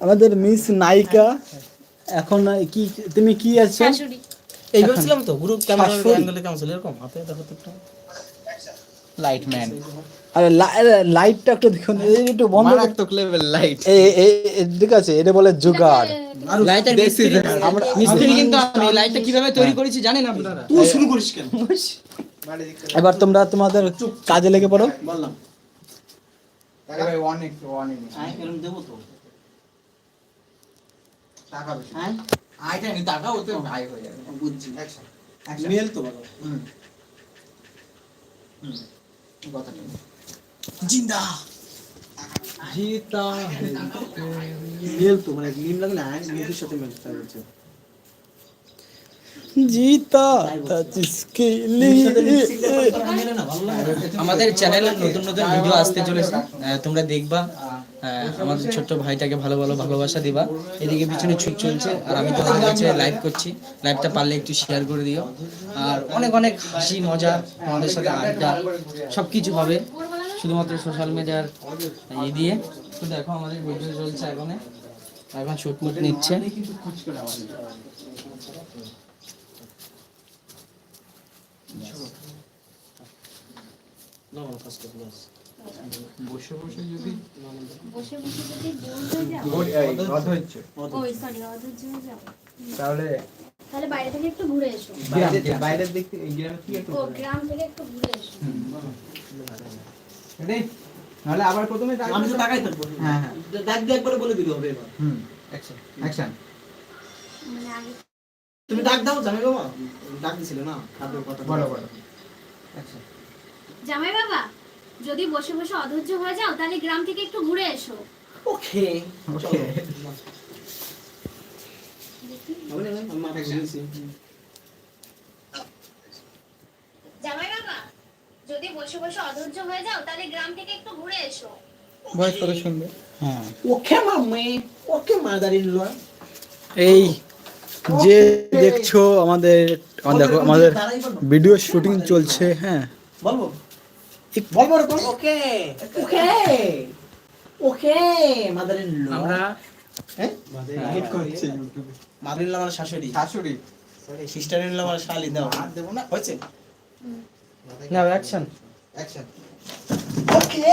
আমাদের মিস নায়িকা এখন কি তুমি কি আছো? শাশুড়ি। এই বলছিলাম তো গ্রুপ ক্যামেরা। অ্যাঙ্গেলে কেমন ছিল? এরকম হাতে দেখো তো একটু। লাইট ম্যান আরে লাইটটা একটু দেখুন এই একটু বন্ধ করে- মারাত্মক লেভেল লাইট এই ঠিক আছে এটা বলে জুগাড়। লাইটের মিস্ত্রি আমরা মিস্ত্রি কিন্তু আমি লাইটটা কীভাবে তৈরি করেছি জানেন আপনারা? তুই শুরু করিস কেন? এবার তোমরা তোমাদের কাজে লেগে পড়ো। বললাম। ভাই অনেক অনেক এরকম দেবো তো। হ্যাঁ? আইটা নি টাকা ওতে ভাই হয়ে যাবে। বুঝছি। অ্যাকশন মেল তো বলো হুম। হুম। কথা জিন্দা। জিতা মেল তো মানে লিম সাথে মেল হচ্ছে। জিতা। আমাদের চ্যানেলে নতুন নতুন ভিডিও আসতে চলেছে। তোমরা দেখবা। আমাদের ছোট্ট ভাইটাকে ভালো ভালো ভালোবাসা দিবা। এদিকে পিছনে ছুট চলছে আর আমি তোমাদের কাছে লাইভ করছি। লাইভটা পারলে একটু শেয়ার করে দিও। আর অনেক অনেক হাসি মজা আমাদের সাথে আড্ডা সব কিছু হবে। শুধুমাত্র সোশ্যাল মিডিয়ার ইয়ে দিয়ে। তো দেখো আমাদের ভিডিও চলছে এখন। এখন শুট মুট নিচ্ছে না ফার্স্ট ক্লাস বসে বসে যদি বসে বসে যদি ওই সরি তাহলে তাহলে বাইরে থেকে একটু ঘুরে এসো গ্রামে একটু ও গ্রাম থেকে একটু ঘুরে এসো আবার প্রথমে আমি তো হ্যাঁ হ্যাঁ একবারে বলে দিতে হবে এবার হুম অ্যাকশন অ্যাকশন মানে আগে তুমি ডাক দাও জামাই বাবা ডাক দিছিলে না খাবার কথা বলো বলো অ্যাকশন জামাই বাবা? যদি বসে বসে অধৈর্য হয়ে যাও তাহলে গ্রাম থেকে একটু ঘুরে এসো। ওকে। ওকে। আমি মাথা জামাই বাবা যদি বসে বসে অধৈর্য হয়ে যাও তাহলে গ্রাম থেকে একটু ঘুরে এসো। ভয়েস করে শুনবে? হ্যাঁ। ওকে মাম্মি ওকে মাদারিন লো এই যে দেখছ আমাদের আমাদের দেখো আমাদের ভিডিও শুটিং চলছে হ্যাঁ। বলব? এক- বলব এরকম ওকে। ওকে। ওকে মাদারিন লো আমরা হ্যাঁ? হিট করছি। ইউটিউবে মাদারিন লো আমার শাশুড়ি। শাশুড়ি। সিস্টার ইন লো আমার শালি দাও। আর দেবো না। হয়েছে? না অ্যাকশন অ্যাকশন ওকে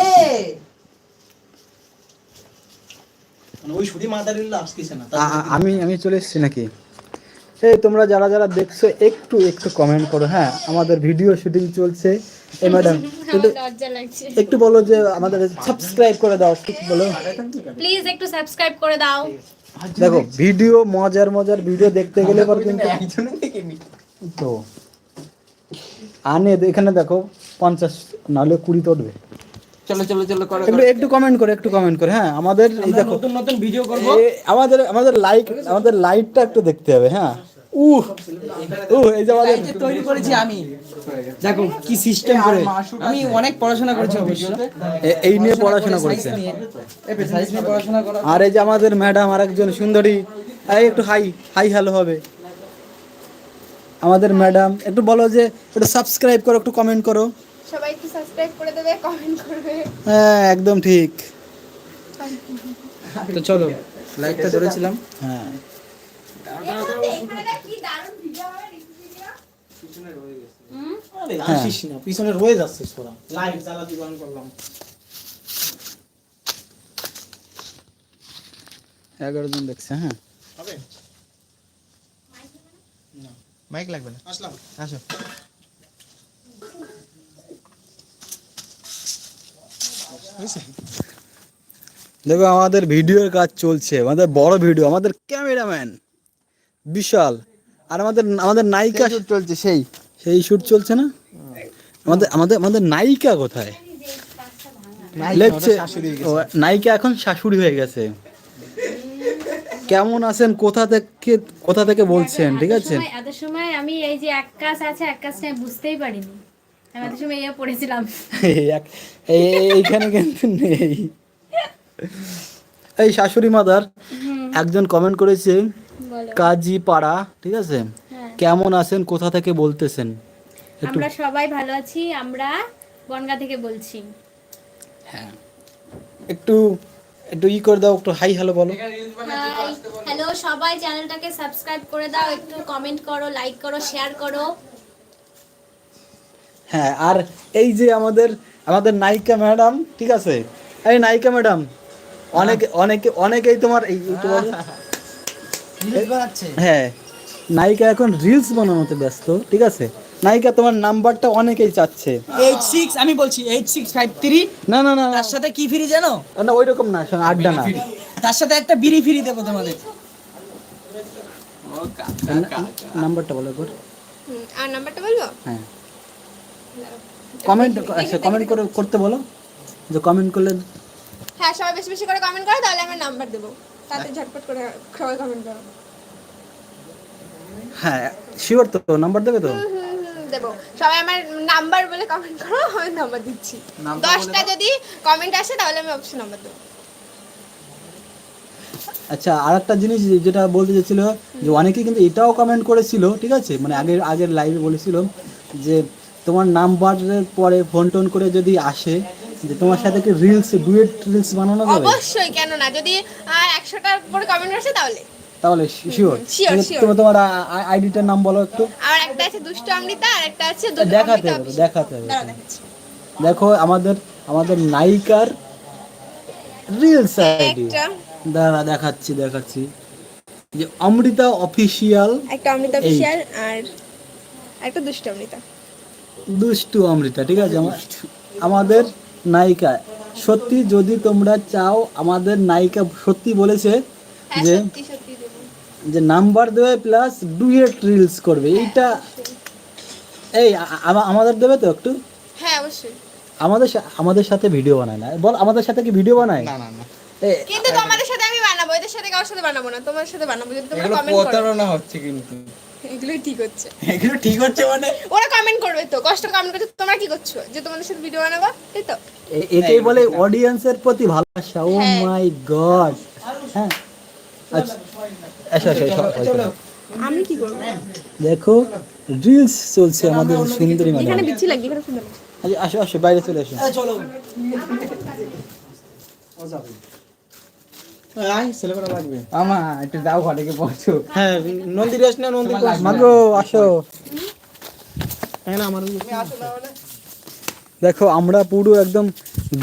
আমি আমি চলে এসেছি নাকি? এই তোমরা যারা যারা দেখছ একটু একটু কমেন্ট করো হ্যাঁ? আমাদের ভিডিও শুটিং চলছে। এই ম্যাডাম একটু একটু বলো যে আমাদের সাবস্ক্রাইব করে দাও ঠিক বলো। প্লিজ একটু সাবস্ক্রাইব করে দাও। দেখো ভিডিও মজার মজার ভিডিও দেখতে গেলে পর কিন্তু তো আনে এখানে দেখো পঞ্চাশ নাহলে কুড়ি তো উঠবে। চলো চলো চলো করো একটু একটু কমেন্ট করে একটু কমেন্ট করে হ্যাঁ আমাদের এই দেখো নতুন নতুন ভিডিও করব। আমাদের আমাদের লাইক আমাদের লাইটটা একটু দেখতে হবে হ্যাঁ। উহ উহ এই যে আমাদের তৈরি করেছি আমি। দেখো কি সিস্টেম করে? আমি অনেক পড়াশোনা করেছি অবশ্য এই নিয়ে পড়াশোনা করেছে। সাইন্স নিয়ে পড়াশোনা করা। আর এই যে আমাদের ম্যাডাম আর একজন সুন্দরী এই একটু হাই হাই হ্যালো হবে। আমাদের ম্যাডাম একটু বলো যে একটু সাবস্ক্রাইব করো একটু কমেন্ট করো। সবাই একটু সাবস্ক্রাইব করে দেবে কমেন্ট করবে। হ্যাঁ একদম ঠিক। তো চলো লাইটটা ধরেছিলাম। হ্যাঁ কি দারুণ ভিডিও হবে ভিডিও আরে আসিস না পিছনে রয়ে যাচ্ছিস তোরা। লাইট জ্বালাতে বান করলাম। এগারো জন দেখছে হ্যাঁ। মাইক লাগবে না? আসলাম। আসো। দেখো আমাদের ভিডিওর কাজ চলছে আমাদের বড় ভিডিও আমাদের ক্যামেরাম্যান। বিশাল। আর আমাদের আমাদের নায়িকা চলছে সেই। সেই শুট চলছে না? আমাদের আমাদের আমাদের নায়িকা কোথায়? নায়িকা এখন শাশুড়ি হয়ে গেছে। কেমন আছেন? কোথা থেকে কোথা থেকে বলছেন? ঠিক আছে? এত সময় আমি এই যে এক কাজ আছে এক কাজটা আমি বুঝতেই পারিনি। আমি এত সময় ইয়ে পড়েছিলাম। এইখানে কিন্তু নেই। এই শাশুড়ি মাদার একজন কমেন্ট করেছে বলো। পাড়া ঠিক আছে? হ্যাঁ। কেমন আছেন? কোথা থেকে বলতেছেন? আমরা সবাই ভালো আছি আমরা বনগা থেকে বলছি। হ্যাঁ। একটু একটু ই করে দাও একটু হাই হ্যালো বলো। হ্যালো সবাই চ্যানেলটাকে সাবস্ক্রাইব করে দাও একটু কমেন্ট করো লাইক করো শেয়ার করো। হ্যাঁ আর এই যে আমাদের আমাদের নায়িকা ম্যাডাম ঠিক আছে? এই নায়িকা ম্যাডাম অনেক অনেকে অনেকেই তোমার এই বানাচ্ছে হ্যাঁ নায়িকা এখন রিলস বানানোতে ব্যস্ত ঠিক আছে? নায়িকা তোমার নাম্বারটা অনেকেই চাচ্ছে। এইট সিক্স আমি বলছি এইট সিক্স ফাইভ থ্রি না না না তার সাথে কি ফ্রি জানো? না ওই রকম না শোনো, আড্ডা না। তার সাথে একটা বিড়ি ফ্রি দেবো তোমাদের। নাম্বারটা বলো একবার। আর নাম্বারটা বলব? হ্যাঁ। কমেন্ট আচ্ছা কমেন্ট করে করতে বলো। যে কমেন্ট করলে হ্যাঁ সবাই বেশি বেশি করে কমেন্ট করো তাহলে আমি নাম্বার দেবো। তাতে ঝটপট করে সবাই কমেন্ট করো। হ্যাঁ শিওর তো নাম্বার দেবে তো? দেবো। সবাই আমার নাম্বার বলে কমেন্ট করো আমি নাম্বার দিচ্ছি। দশটা যদি কমেন্ট আসে তাহলে আমি অবশ্যই নাম্বার দেবো। আচ্ছা আর একটা জিনিস যেটা বলতে চাইছিল যে অনেকেই কিন্তু এটাও কমেন্ট করেছিল ঠিক আছে? মানে আগের আগের লাইভে বলেছিল যে তোমার নাম্বারের পরে ফোন টোন করে যদি আসে যে তোমার সাথে কি রিলস ডুয়েট রিলস বানানো যাবে? অবশ্যই কেন না যদি একশোটার উপরে কমেন্ট আসে তাহলে। তাহলে শিওর sure. তোমার আইডিটার নাম বলো একটু। আর একটা আছে দুষ্ট অমৃতা আর একটা আছে দেখাতে হবে দেখাতে হবে। দেখো আমাদের আমাদের নায়িকার রিলস আইডি একটা। দাঁড়া দেখাচ্ছি দেখাচ্ছি। যে অমৃতা অফিসিয়াল একটা অমৃতা অফিসিয়াল আর একটা দুষ্ট অমৃতা। দুষ্টু অমৃতা ঠিক আছে? আমাদের নায়িকা। সত্যি যদি তোমরা চাও আমাদের নায়িকা সত্যি বলেছে হ্যাঁ যে সত্যি সত্যি দেবো। যে নাম্বার দেবে প্লাস ডুয়েট রিলস করবে এইটা এই আমাদের দেবে তো একটু? হ্যাঁ অবশ্যই। আমাদের আমাদের সাথে ভিডিও বানায় না। বল আমাদের সাথে কি ভিডিও বানায়? না না না। কিন্তু তোমাদের সাথে আমি বানাবো এদের সাথে কারোর সাথে বানাবো না তোমার সাথে বানাবো যদি তোমরা কমেন্ট করো। প্রতারণা হচ্ছে কিন্তু। এগুলোই ঠিক হচ্ছে। এগুলো ঠিক হচ্ছে মানে? ওরা কমেন্ট করবে তো কষ্ট কমেন্ট করছে তোমরা কি করছ? যে তোমাদের সাথে ভিডিও বানাবো তাই তো। এটাই বলে অডিয়েন্সের প্রতি ভালোবাসা। ও হ্যাঁ। মাই গড হ্যাঁ। আচ্ছা আচ্ছা আচ্ছা আচ্ছা, আচ্ছা। আমি কি করব? দেখো রিলস চলছে আমাদের সুন্দরী ম্যাডাম এখানে বিচ্ছি লাগবে এখানে সুন্দর। আচ্ছা, আসো আসো বাইরে চলে আসো। চলো। আয় ছেলে লাগবে। আমা একটু দাও ঘরে গিয়ে পৌঁছো হ্যাঁ নন্দী রস না। নন্দী মাগো আসো। হ্যাঁ না আমার দেখো আমরা পুরো একদম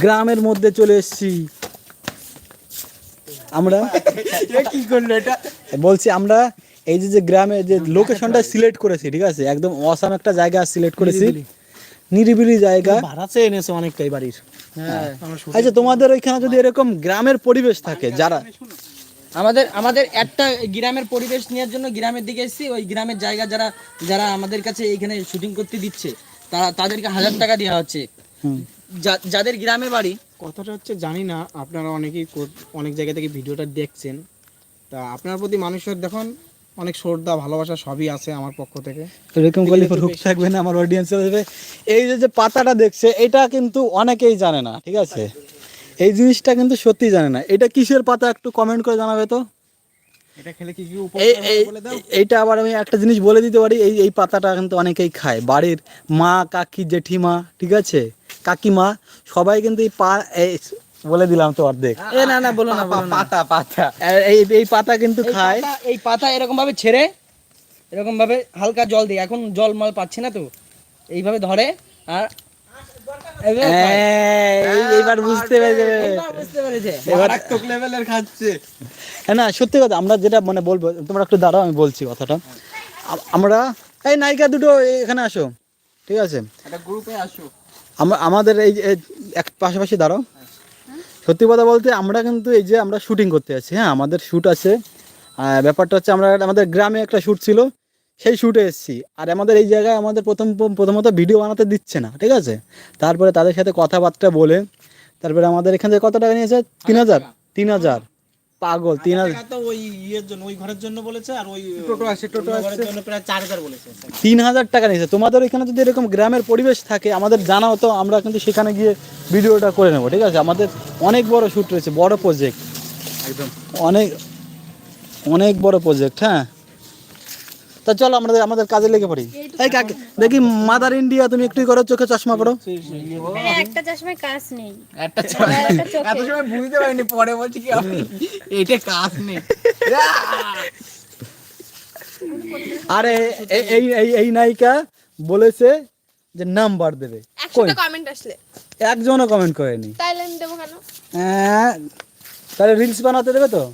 গ্রামের মধ্যে চলে এসেছি। আমরা কি করল এটা? বলছি আমরা এই যে যে গ্রামে যে লোকেশনটা সিলেক্ট করেছি ঠিক আছে? একদম অসাম একটা জায়গা সিলেক্ট করেছি। নিরিবিলি জায়গা। ভাড়া চেয়ে এনেছে অনেকটাই বাড়ির। হ্যাঁ আচ্ছা তোমাদের ওইখানে যদি এরকম গ্রামের পরিবেশ থাকে যারা আমাদের আমাদের একটা গ্রামের পরিবেশ নেওয়ার জন্য গ্রামের দিকে এসেছি। ওই গ্রামের জায়গা যারা যারা আমাদের কাছে এখানে শুটিং করতে দিচ্ছে তারা তাদেরকে হাজার টাকা দেওয়া হচ্ছে। যাদের গ্রামে বাড়ি। কথাটা হচ্ছে জানি না আপনারা অনেকেই অনেক জায়গা থেকে ভিডিওটা দেখছেন। তা আপনার প্রতি মানুষের দেখুন অনেক শ্রদ্ধা ভালোবাসা সবই আছে আমার পক্ষ থেকে। এরকম করলে হুক থাকবে না আমার অডিয়েন্স হবে এই যে যে পাতাটা দেখছে এটা কিন্তু অনেকেই জানে না ঠিক আছে? এই জিনিসটা কিন্তু সত্যি জানে না। এটা কিসের পাতা একটু কমেন্ট করে জানাবে তো? এটা খেলে কি কি এই এই এইটা আবার আমি একটা জিনিস বলে দিতে পারি এই এই পাতাটা কিন্তু অনেকেই খায়। বাড়ির মা কাকি জেঠিমা ঠিক আছে? কাকিমা সবাই কিন্তু এই পা এই বলে দিলাম তো অর্ধেক। এ না না বলো না পাতা পাতা এই এই পাতা কিন্তু খায়। এই পাতা এরকম ভাবে ছেড়ে এরকম ভাবে হালকা জল দিই। এখন জল মল পাচ্ছি না তো। এইভাবে ধরে আর খায়। এই- এইবার বুঝতে পেরেছে। বুঝতে পেরেছে। এবার মারাত্মক লেভেলের খাচ্ছে। হ্যাঁ না সত্যি কথা আমরা যেটা মানে বলব তোমরা একটু দাঁড়াও আমি বলছি কথাটা। আমরা এই নায়িকা দুটো এখানে আসো ঠিক আছে? একটা গ্রুপে আসো। আমাদের এই যে এই এক পাশাপাশি দাঁড়াও। সত্যি কথা বলতে আমরা কিন্তু এই যে আমরা শুটিং করতে আছি হ্যাঁ আমাদের শ্যুট আছে। আর ব্যাপারটা হচ্ছে আমরা আমাদের গ্রামে একটা শ্যুট ছিল, সেই শ্যুটে এসেছি। আর আমাদের এই জায়গায় আমাদের প্রথম, প্রথমত ভিডিও বানাতে দিচ্ছে না, ঠিক আছে? তারপরে তাদের সাথে কথাবার্তা বলে, তারপরে আমাদের এখান থেকে কত টাকা নিয়েছে? তিন হাজার তিন হাজার। পাগল তিন হাজার তো ওই ইয়ের জন্য ওই ঘরের জন্য বলেছে আর ওই টোটো আছে টোটো ঘরের জন্য প্রায় চার হাজার বলেছে। তিন হাজার টাকা নিয়েছে। তোমাদের এখানে যদি এরকম গ্রামের পরিবেশ থাকে আমাদের জানা হতো আমরা কিন্তু সেখানে গিয়ে ভিডিওটা করে নেব ঠিক আছে? আমাদের অনেক বড় শ্যুট রয়েছে বড় প্রজেক্ট একদম। অনেক অনেক বড় প্রজেক্ট হ্যাঁ? তা চলো আমাদের আমাদের কাজে লেগে পড়ি। এই কাকে দেখি মাদার ইন্ডিয়া তুমি একটু করো চোখে চশমা পড়ো। হ্যাঁ, একটা চশমায় কাজ নেই। একটা একটা চোখে। এত সময় বুঝতে পারিনি পরে বলছি কি আমি এইটা কাজ নেই। আরে এই- এই এই নায়িকা বলেছে যে নাম্বার দেবে। কই? কমেন্ট আসলে। একজনও কমেন্ট করেনি। তাইলে আমি দেবো কেন? হ্যাঁ, তাহলে রিলস বানাতে দেবে তো?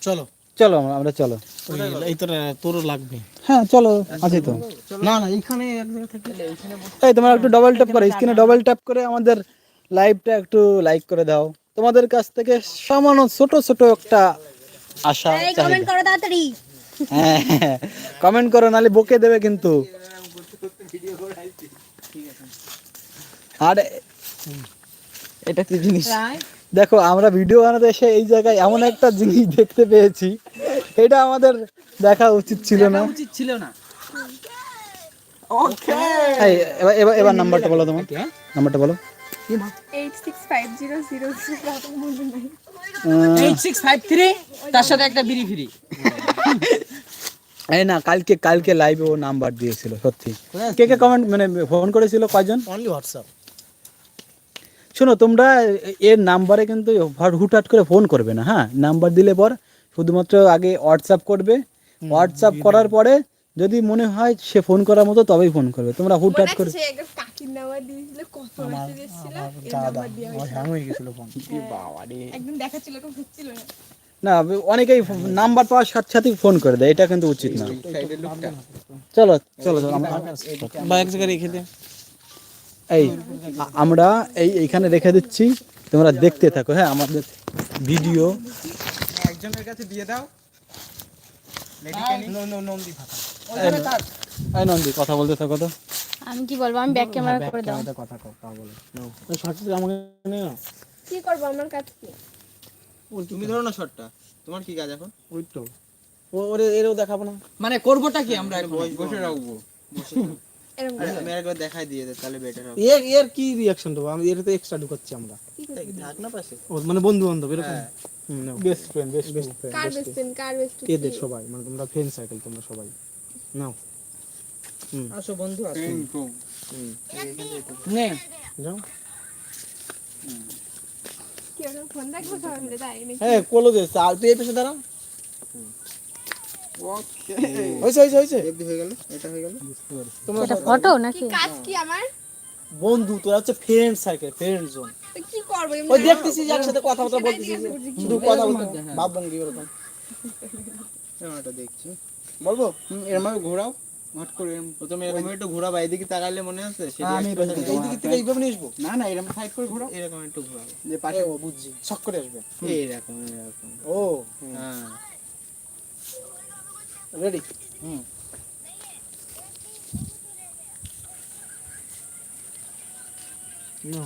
চলো। চলো আমরা চলো। তোর লাগবে। হ্যাঁ চলো আছে তো। না না এইখানে এক জায়গা থেকে এই তোমরা একটু ডবল ট্যাপ করো স্ক্রিনে ডবল ট্যাপ করে আমাদের লাইভটা একটু লাইক করে দাও। তোমাদের কাছ থেকে সামান্য ছোট ছোট একটা আশা কমেন্ট করো তাড়াতাড়ি। হ্যাঁ কমেন্ট করো নালে বকে দেবে কিন্তু। আর এটা কি জিনিস? দেখো আমরা ভিডিও বানাতে এসে এই জায়গায় এমন একটা জিনিস দেখতে পেয়েছি। এটা আমাদের দেখা উচিত ছিল না। উচিত ছিল না। এই, এবার এবার এবার নাম্বারটা বলো তোমার। নাম্বারটা বলো। তার সাথে একটা বিড়ি ফ্রি। এই না কালকে কালকে লাইভে ও নাম্বার দিয়েছিল সত্যি। কে কে কমেন্ট মানে ফোন করেছিল কয়জন? অনলি হোয়াটসঅ্যাপ শোনো তোমরা এর নাম্বারে কিন্তু হট- হুটহাট করে ফোন করবে না হ্যাঁ? নাম্বার দিলে পর শুধুমাত্র আগে হোয়াটসঅ্যাপ করবে। হোয়াটসঅ্যাপ করার পরে যদি মনে হয় সে ফোন করার মতো তবেই ফোন করবে। তোমরা হুটহাট করে হ্যাং না না অনেকেই নাম্বার পাওয়ার সাথে সাথেই ফোন করে দেয় এটা কিন্তু উচিত না। চলো চলো এই আমরা এই এইখানে রেখে দিচ্ছি তোমরা দেখতে থাকো। হ্যাঁ আমাদের ভিডিও একজনের কাছে দিয়ে দাও। নন্দী ফাঁকা নন্দী কথা বলতে থাকো তো। আমি কি বলব? আমি ব্যাক ক্যামেরা করে দাও। কথা কও তা ওই শর্টটা আমাকে নে না কি করব? আমার কাজ কি? তুমি ধরো না শর্টটা তোমার কি কাজ এখন? ওই তো। ও ওরে এরও দেখাবো না। মানে করবোটা কি আমরা এখন? বসে রাখব। এরকম আমি একবার দেখাই দিয়ে দে তাহলে বেটার হবে। এর এর কি রিঅ্যাকশন দেবো? আমি এর তো এক্সট্রা ঢুকাচ্ছি আমরা। থাক না পাশে। ও মানে বন্ধু বান্ধব এরকম best friend best best friend কার বেস্ট ফ্রেন্ড কার বেস্ট এদের সবাই? মানে তোমরা ফ্রেন্ড সার্কেল তোমরা সবাই। নাও। আসো বন্ধু আসো। নে। যাও। হ্যাঁ কোলো দে আর তুই এই পাশে দাঁড়া হয়েছে হয়েছে হয়েছে। হয়ে গেল এটা হয়ে গেল। তোমরা এটা ফটো নাকি? কাজ কি আমার? বন্ধু তোরা হচ্ছে ফ্রেন্ড সার্কেল ফ্রেন্ড জোন কি ওই দেখতেছি যে একসাথে কথাবার্তা বলতেছি শুধু কথা বলতে ভাব ভঙ্গি ওরকম। এটা দেখছি। বলব? এরম ভাবে ঘোরাও। হট করে প্রথমে এরকম একটু ঘোরাবা এদিকে তাকালে মনে আছে? আমি এইদিকে থেকে এইভাবে নিয়ে আসব? না না এরকম সাইড করে ঘোরাও। এরকম একটু ঘোরাবো। যে পাশে ও বুঝছি। শক করে আসবে। এইরকম এরকম ও। হ্যাঁ। রেডি? হুম।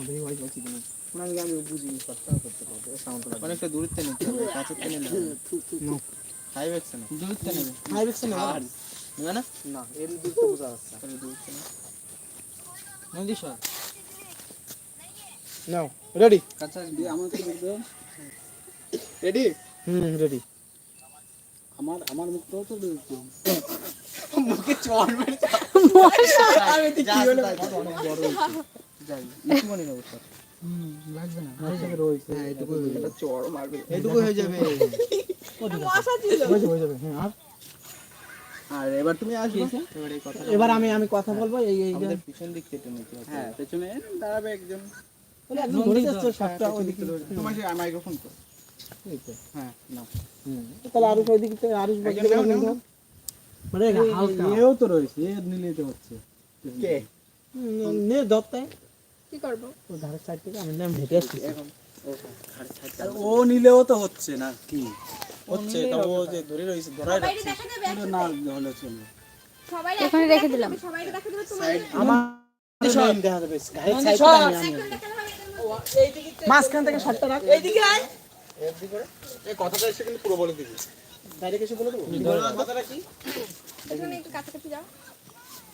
দেখি ভাই বলছি কিনা না আমি আমি কথা করতে করতে সাউন্ড অনেকটা দূরত্বে নিতে হবে না দূরত্বে নেবে এক্স নেবে নেবে না না? এর দূরত্ব বোঝা যাচ্ছে তাহলে দূরত্ব না নন্দী সর নাও রেডি দিয়ে আমাকে দেখবে রেডি হুম রেডি আমার আমার মুখ তো মুখে চড় মেরে আমি তো কি হলো? বড় যাই মনে নেব স্যার না আর আর এবার তুমি আসবে এবার আমি আমি কথা বলব এই এই পিছন দিক কেটে নিতে হ্যাঁ পেছনে দাঁড়াবে একজন মাইক্রোফোন তো হ্যাঁ নাও তাহলে আরুষ ওই দিকে আরুষ বাকি মানে হালকা এও তো রয়েছে এর নিলেই তো হচ্ছে। কে? নে দত্তায় কি করব? ও ধারের সাইড থেকে আমি নাম হেঁটে আসছি। ও নিলেও তো হচ্ছে না কি? হচ্ছে তা ও যে ধরে রয়েছে ধরাই রাখছে। না হলে চলবে সবাই এখানে রেখে দিলাম। সবাই দেখা দেবে তোমার আমার দেখা যাবে মাঝখান থেকে শটটা রাখ। এইদিকে আয়। এই কথাটা এসে কিন্তু পুরো বলে দিবি। ডাইরেক্ট এসে বলে দেবো? কথাটা কি? এখানে একটু কাছাকাছি যাও।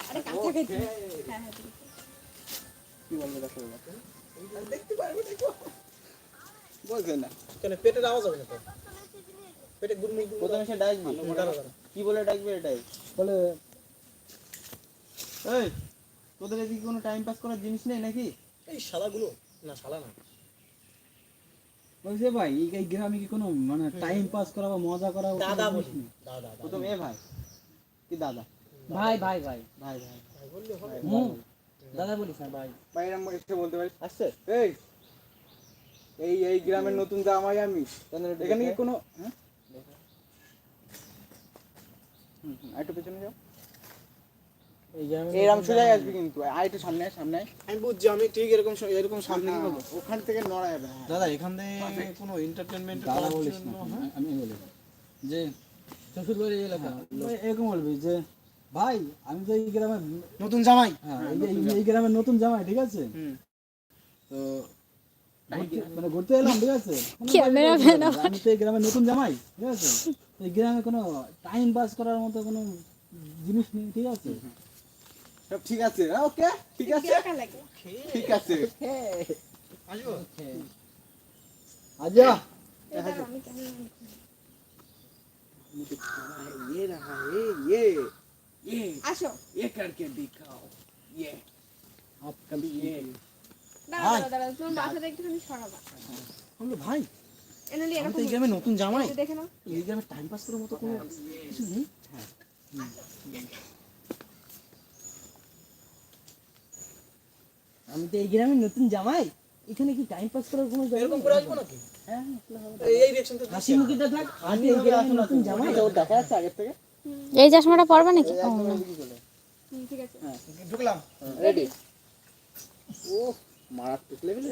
আরে কাছাকাছি। হ্যাঁ হ্যাঁ কি বলবে দেখো দেখতে পারবে দেখো বলছে না। কেন পেটের আওয়াজ হবে না তো? পেটে গুড়মুড় প্রথমে সে ডাকবি কি বলে ডাকবে এটাই? বলে এই তোদের এদিকে কোনো টাইম পাস করার জিনিস নেই নাকি? এই শালাগুলো না শালা না। বলছে ভাই এই এই গ্রামে কি কোনো মানে টাইম পাস করা বা মজা করা দাদা বলি। দাদা প্রথম এ ভাই। কি দাদা? ভাই ভাই ভাই। ভাই ভাই। হুম দাদা বলিস না ভাই। ভাই এরম এসে বলতে পারিস? আসছে? এই এই এই গ্রামের নতুন জামাই আমি। এখানে কি কোনো হ্যাঁ? হুম, আরেকটু পেছনে যাও। এরকম সোজাই আসবি কিন্তু। আর একটু সামনে সামনে আমি বুঝছি আমি ঠিক এরকম এরকম সামনে কি করব? ওখান থেকে নড়া যাবে দাদা এখান থেকে কোনো এন্টারটেনমেন্ট দাদা বলিস না। আমি- বলি। যে শ্বশুর বাড়ি এলাকা। ওই এরকম বলবি যে ভাই আমি তো এই গ্রামের নতুন জামাই হ্যাঁ এই যে- এই- এই গ্রামের নতুন জামাই ঠিক আছে হুম। তো ঘুরতে- মানে ঘুরতে এলাম ঠিক আছে কোনো ক্যামেরা বাইরে ঘুরতে এলাম। আমি তো এই গ্রামের নতুন জামাই ঠিক আছে এই গ্রামে কোনো টাইম পাস করার মতো কোনো জিনিস নেই ঠিক আছে সব ঠিক আছে ওকে ঠিক আছে লাগে ঠিক আছে আজা এটা আমি কেমন ये रहा है ये ये আসো ये करके दिखाओ ये आप कभी ये দাঁড়া দাঁড়া দাঁড়া তোমার বাসাটা একটুখানি সরাবা বললো ভাই এনালি আমি তো এরকম এই গ্রামে নতুন জামাই দেখে নাও এই গ্রামে টাইম পাস করার মতো কোনো কিছু নেই আমি তো এই গ্রামের নতুন জামাই এখানে কি টাইম পাস করার কোনো জায়গা এরকম নেই? করে আসবো নাকি হ্যাঁ, এই রিঅ্যাকশন তো হাসি মুখেটা থাক আমি এই গ্রামের নতুন জামাই ওর দেখা যাচ্ছে আগের থেকে এই চশমাটা পরবে নাকি? না। ঠিক আছে। ঢুকলাম রেডি ও মারাত্মক লেভেলে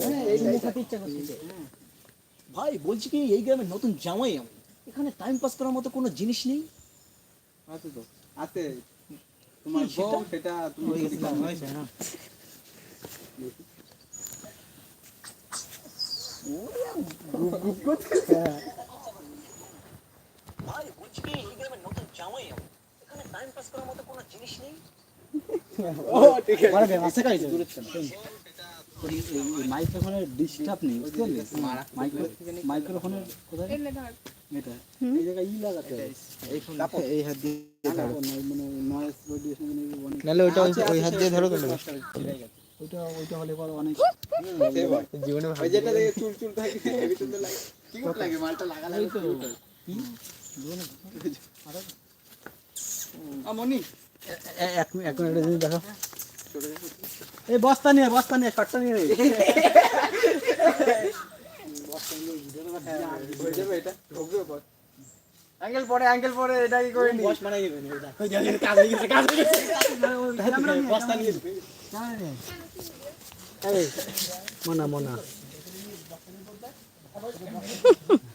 হ্যাঁ, ভাই বলছি কি এই গ্রামের নতুন জামাই আমি এখানে টাইম পাস করার মতো কোনো জিনিস নেই? আছে তো। আছে। তোমার বউ সেটা? তুমি ভাই বলছি এই গ্রামের নতুন জামাই এখানে টাইম পাস করার মতো কোনো জিনিস নেই? ও ঠিক আছে। বড় ব্যবস্থা কাজ মাইক্রোফোনের ডিস্টার্ব নেই বুঝতে পারলি? মাইক্রোফোনের কোথায়? এটা। এই জায়গায় ই লাগাতে এই হাত দিয়ে মানে- নয়েজ রেডিয়েশন অনেক নালে ওইটা ওই হাত দিয়ে ধরো কেন ওইটা ওইটা হলে পরে অনেক জীবনে ওই যেটা চুল চুল থাকে লাগে। মালটা লাগা এক মিনিট এক মিনিট জিনিস দেখো। এই বস্তা নিয়ে বস্তা নিয়ে শর্টটা নিয়ে। অ্যাঙ্গেল পরে অ্যাঙ্গেল পরে এটা কি করে বস মানাই দেবেন ওইটা ওই জায়গায় কাজ হয়ে গেছে কাজ হয়ে গেছে। বস্তা নিয়ে। এই, মোনা মোনা।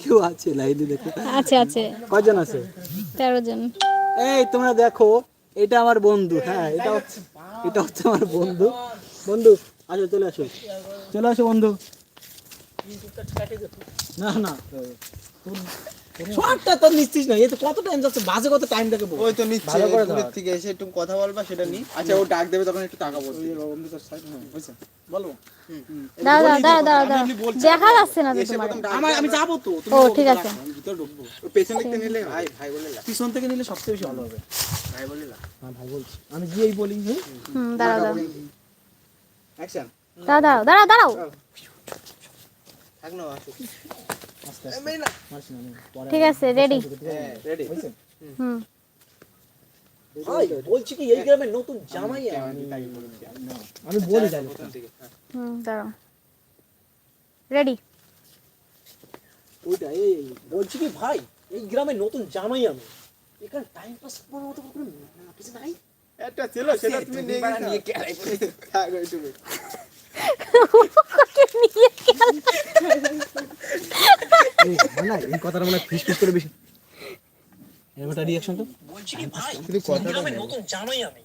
কেউ আছে লাইনে দেখো। আছে আছে। কজন আছে? তেরো জন। এই তোমরা দেখো এটা আমার বন্ধু হ্যাঁ এটা হচ্ছে এটা হচ্ছে আমার বন্ধু। বন্ধু আসো চলে আসো। চলে আসো বন্ধু। না না। শর্টটা তো নিশ্চিত না এই তো কত টাইম যাচ্ছে বাজে কত টাইম দেখে বল ওই তো নিচ্ছে ভালো করে দূরের থেকে এসে একটু কথা বলবা সেটা নি আচ্ছা ও ডাক দেবে তখন একটু টাকা বলবে বুঝছ বলো। দেখা যাচ্ছে না তোমার আমার আমি যাব তো ও ঠিক আছে। আমি ভিতরে ঢুকবো। পেছন দিকতে নিলে ভাই ভাই বলে পিছন থেকে নিলে সবচেয়ে বেশি ভালো হবে। ভাই বলে হ্যাঁ ভাই বলছি। আমি গিয়েই বলি হ্যাঁ হুম দাঁড়াও দাঁড়াও। অ্যাকশন দাঁড়াও দাঁড়াও দাঁড়াও। থাক না ঠিক আছে রেডি রেডি হুম। ভাই বলছি কি এই গ্রামের নতুন জামাই আমি আমি বলি হুম দাঁড়াও। রেডি ওইটা এই বলছি কি ভাই এই গ্রামের নতুন জামাই আমি। এখানে টাইম পাস করার মতো কোনো কিছু নাই? একটা ছিল সেটা তুমি নিয়ে গেছো এই কথাটা মানে ফিস ফিস করে বেশি। এরকম একটা তো? বলছি কি ভাই? শুধু কথাটা গ্রামের নতুন জামাই আমি।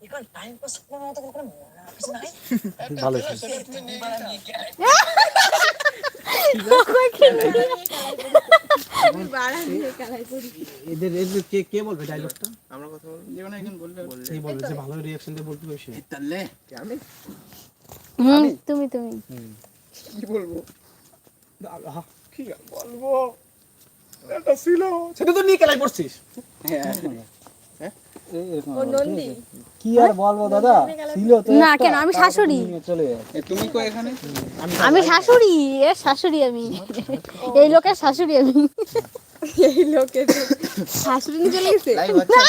এখানে টাইম পাস করার মতো কোনো নাই। ভালো এদের এদের কে কে বলবে ডায়লগটা আমরা কথা বলব। যে কোনো একজন বলবে? বলবে যে ভালো রিঅ্যাকশন দিয়ে বলতে তাহলে। আমি হুম তুমি তুমি। কি বলব? কি বলব? সেটা তো নিয়ে কেলাই পড়ছিস। কি আর বলব দাদা? ছিল তো না, কেন? আমি শাশুড়ি। চলে তুমি কো এখানে? আমি শাশুড়ি এর শাশুড়ি আমি। এই লোকের শাশুড়ি আমি। এই শাশুড়ি নিয়ে চলে গেছে? লাইভ হচ্ছে।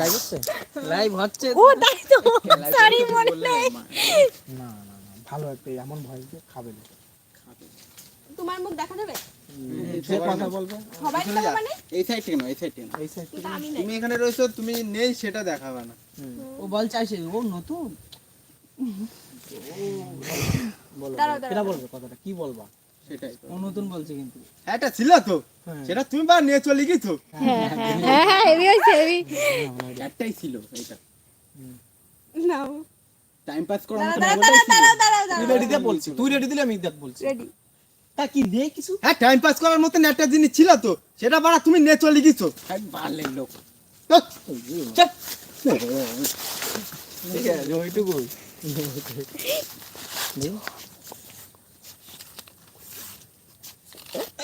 লাইভ হচ্ছে? লাইভ হচ্ছে ও তাই তো। সরি মনে নেই। ভালো একটা এমন ভয় যে খাবে না। তোমার মুখ দেখা যাবে? সে কথা বলবে। সবাই দেখাবে মানে? এই সাইড থেকে না এই সাইড থেকে না কিন্তু আমি নাই। তুমি এখানে রয়েছো তুমি নেই সেটা দেখাবে না। ও বল চাইছে ও নতুন? বলবে কথাটা কি বলবা? সেটাই তো। বলছে কিন্তু। হ্যাঁ, এটা ছিল তো? সেটা তুমি বা নিয়ে চলে গেছো হ্যাঁ হ্যাঁ একটাই ছিল এটা টাইম পাস করার দাঁড়াও মতো দাঁড়াও দাঁড়াও দাঁড়াও তুই দাঁড়াও রেডি দিয়ে বলছি তুই রেডি দিলে আমি দেখ বলছি। রেডি তা কি নেই কিছু? হ্যাঁ টাইম পাস করার মতন একটা জিনিস ছিল তো? সেটা বাড়া তুমি নিয়ে চলে গেছো ভালো লোক। ঠিক আছে ওইটুকুই এই দেখি এই জায়গা হয়েছে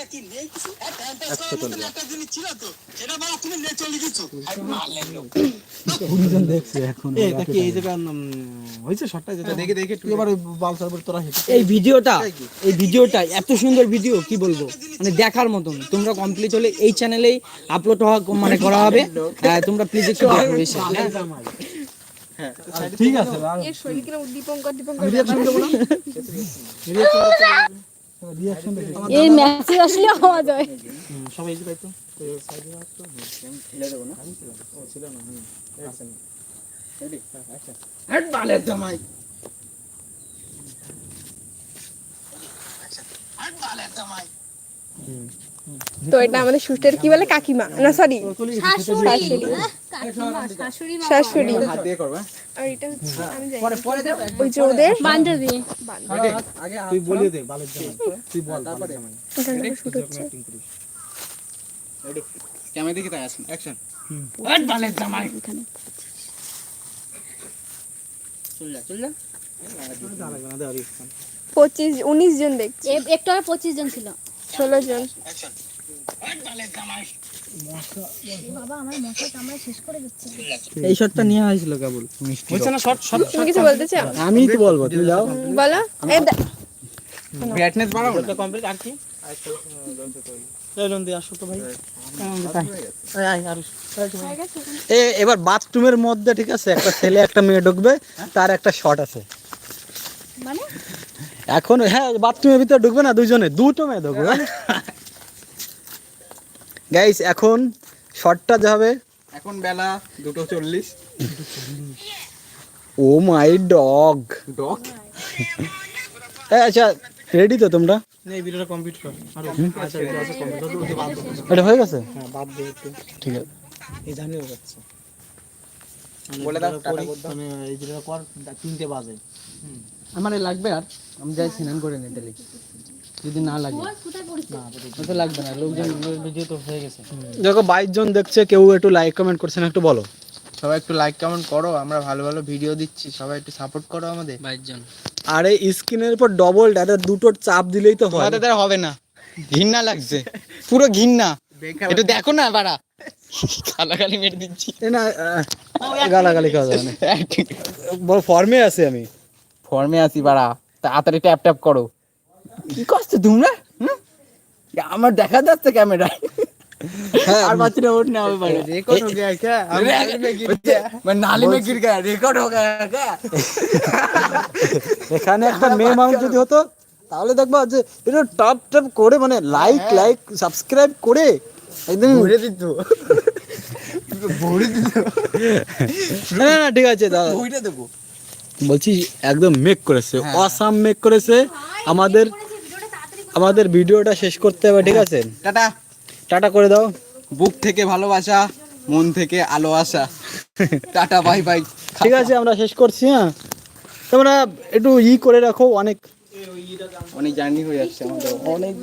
শর্টটা যেটা দেখে দেখে তুই এবার বাল সার্ভার তোরা হেঁটে এই ভিডিওটা এই ভিডিওটা এত সুন্দর ভিডিও কি বলব? মানে দেখার মতন। তোমরা কমপ্লিট হলে এই চ্যানেলেই আপলোড হওয়া মানে করা হবে। হ্যাঁ, তোমরা প্লিজ একটু এসে হ্যাঁ? ঠিক আছে এই মেসেজ আসলে আওয়াজ হয় সবাই যে পাইতো হ্যাঁ জামাই। তো এটা আমাদের সুস্টের কি বলে? কাকিমা। না সরি শাশুড়ি। হাত আর এটা হচ্ছে আমি জানি। ওই যে ওদের বান্ধবী। তুই বলিয়ে দে বালের জামাই তুই বল বালের শুট হচ্ছে। ক্যামেরা দিকে তাই অ্যাকশন হট বালের জামাই। চল যা চল যা। পঁচিশ উনিশ জন দেখছি। একটু আগে পঁচিশ জন ছিল। ষোলো জন। বাবা আমার মশা কামড়ে শেষ করে দিচ্ছে। এই শটটা নেওয়া হয়েছিল কেবল। হচ্ছে না শর্ট শর্ট তুমি কিছু বলতে চাও? আমি তো বলব তুমি যাও। বলো। এই বাড়াও না। কমপ্লিট আর কি? আসো তো ভাই এ এবার বাথরুমের মধ্যে ঠিক আছে একটা ছেলে একটা মেয়ে ঢুকবে তার একটা শট আছে। মানে? এখন হ্যাঁ বাথরুমের ভিতরে ঢুকবে না দুজনে দুটো মেয়ে ঢুকবে গাইস এখন শটটা যাবে এখন বেলা দুটো চল্লিশ ও মাই ডগ ডগ হ্যাঁ আচ্ছা রেডি তো তোমরা এই ভিডিওটা কমপ্লিট কর আর আচ্ছা আছে কমপ্লিট ওকে বাদ দে এটা হয়ে গেছে হ্যাঁ বাদ দে ঠিক আছে এই জানিও যাচ্ছে বলে দাও মানে এই ভিডিওটা কর তিনটে বাজে। আমার লাগবে আর আমি যাই স্নান করে নিই তাহলে যদি না লাগে। তো লাগবে না লোকজন ভিডিও তো হয়ে গেছে। দেখো বাইশ জন দেখছে কেউ একটু লাইক কমেন্ট করছে না একটু বলো। সবাই একটু লাইক কমেন্ট করো আমরা ভালো ভালো ভিডিও দিচ্ছি সবাই একটু সাপোর্ট করো আমাদের। বাইশ জন। আর এই স্ক্রিনের উপর ডবল ডাটা দুটোর চাপ দিলেই তো হয়। তোমাদের হবে না। ঘৃণা লাগছে। পুরো ঘৃণা। একটু দেখো না বাড়া গালাগালি মেরে দিচ্ছি এ না আহ, গালাগালি খাওয়া যাবে না বড় ফর্মে আছে আমি ফর্মে আছি বাড়া তাড়াতাড়ি ট্যাপ ট্যাপ করো কি করছো তোমরা হুম? আমার দেখা যাচ্ছে ক্যামেরায় আর বাচ্চাটা ওঠ না হবে বাড়া রেকর্ড हो गया क्या हम नाली में गिर गया मैं नाली में गिर गया रिकॉर्ड हो गया क्या এখানে একটা মেয়ে মানুষ যদি হতো তাহলে দেখবা যে এটা টপ টপ করে মানে লাইক লাইক সাবস্ক্রাইব করে একদম ভরে দিত। ভরে দিত। না না, ঠিক আছে দাদা। ভরে দেবো। বলছি একদম মেক করেছে। অসাম মেক করেছে। আমাদের আমাদের ভিডিওটা শেষ করতে হবে ঠিক আছে? টাটা। টাটা করে দাও। বুক থেকে ভালোবাসা মন থেকে আলো আসা। Tata bye bye. ঠিক আছে আমরা শেষ করছি হ্যাঁ। তোমরা একটু ই করে রাখো অনেক অনেক জার্নি হয়ে যাচ্ছে আমাদের। অনেক